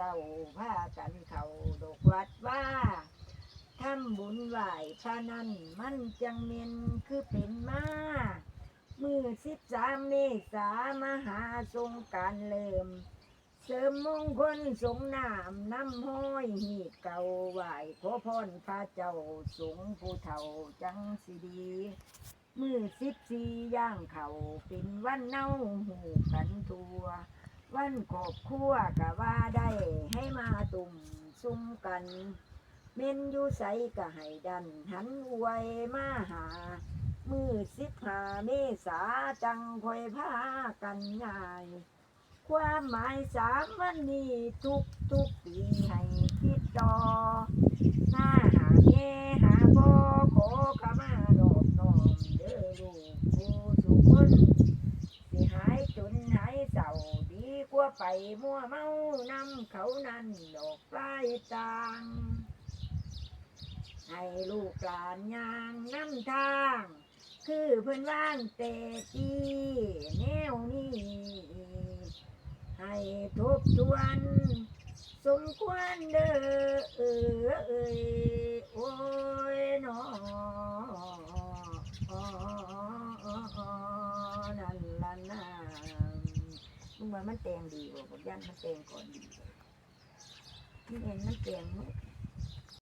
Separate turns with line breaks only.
เต่าพากันเขาดอกวัดว่าทำบุญไหวพระนั่นมันจังเมนคือเป็นมามือสิบสามเมษามหาสงการเริ่มเสริมมงคลสงนามน้ำห้อยหีดเก่าไหวขอพรพระเจ้าสงผู้เฒ่าจังสิดีมือสิบสี่ย่างเขาเป็นวันเน่าหูกันทัว วันขอบคั่วกะว่าได้ให้มาตุ่มซุ่มกันเมนอยู่ใสกะให้ดัน หันอวยมาหา มือสิบห้าเมษาจังคอยพากันง่าย ความหมายสามวันนี้ทุกทุกปีให้คิดต่อ หน้าหาแม่หาพ่อขอขมาดอกน้อมเด้อลูกผู้สุคนสิหายจนหายเศร้าดีกว่า ไปมัวเมานำเขานั่นดอกปลายจางให้ลูกหลานยางน้ำทาง คือเพื่อนว่างเตจีแนวนี้ให้ทบทวน สมควรเด้อเออเอยโอ้ยหนอนั่นละนะมึง ว่ามันแตงดีกว่าบทยันมันแตงก่อนดีกว่านี่เห็นมันแตงเมื่อ